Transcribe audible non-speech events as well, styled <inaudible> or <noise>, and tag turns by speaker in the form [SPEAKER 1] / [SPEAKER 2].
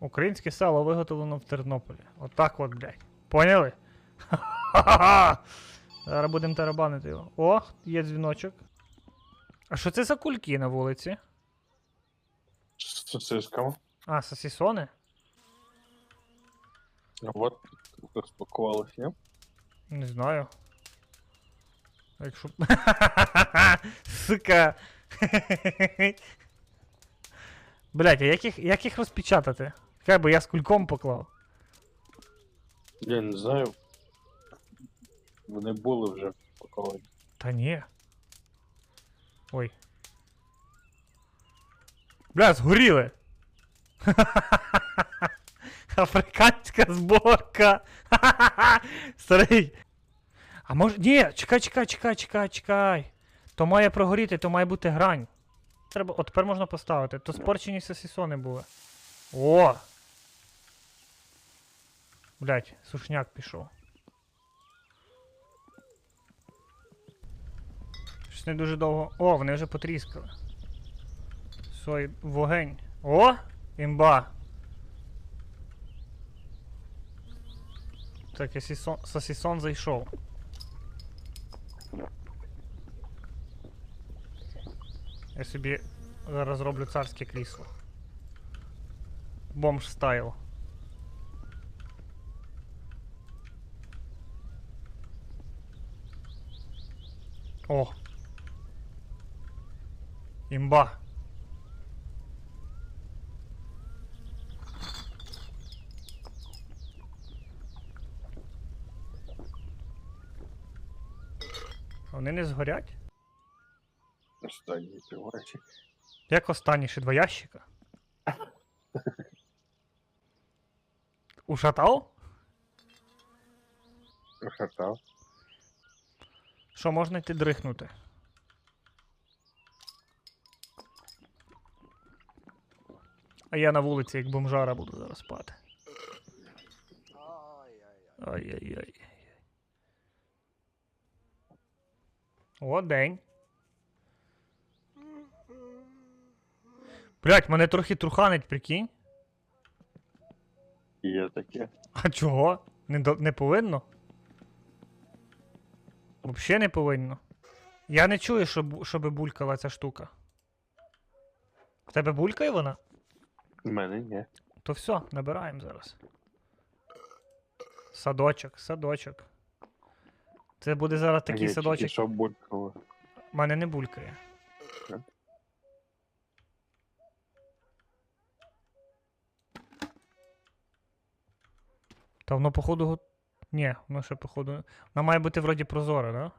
[SPEAKER 1] Українське сало виготовлено в Тернополі. Отак от, блядь. Поняли? Ха-ха-ха! Зараз будемо тарабанити його. О, є дзвіночок. А що це за кульки на вулиці?
[SPEAKER 2] Сосисками.
[SPEAKER 1] А, сосісони?
[SPEAKER 2] Вот розпакувалось, ні?
[SPEAKER 1] Не знаю. Якщо. <laughs> Сука. <laughs> Блять, а як їх, як їх розпечатати? Би я з кульком поклав.
[SPEAKER 2] Я не знаю. Вони були вже впаковані.
[SPEAKER 1] Та ні. Ой. Бля, згоріли. <laughs> Африканська зборка. <laughs> Старий. А може. Ні, чекай, чекай, чекай, чекай, чекай. То має прогоріти, то має бути грань. Треба. О, тепер можна поставити. То спорчені сосісони були. О! Блять, сушняк пішов. Щось не дуже довго. О, вони вже потріскали. Сой, вогень. О! Імба! Так, я сісон, сосісон зайшов. Я собі зараз зроблю царське крісло. Бомж стайл. О! Імба. Вони не згорять?
[SPEAKER 2] Останні півречі.
[SPEAKER 1] Як останні ще два ящика? <laughs> Ушатав?
[SPEAKER 2] Прохатав.
[SPEAKER 1] Що можна йти дрихнути? А я на вулиці, як бомжара, буду зараз спати. Ай-яй-яй. О, день. Блять, мене трохи труханить, прикинь.
[SPEAKER 2] Є таке.
[SPEAKER 1] А чого? Не, до- не повинно? Взагалі не повинно. Я не чую, щоб, щоб булькала ця штука. В тебе булькає вона?
[SPEAKER 2] У мене ні.
[SPEAKER 1] То все, набираємо зараз. Садочок, садочок. Це буде зараз такий садочок.
[SPEAKER 2] Що булькало.
[SPEAKER 1] У мене не булькає. Та воно, походу. го- Ні, воно ще, походу. Вона має бути вроді прозора, да?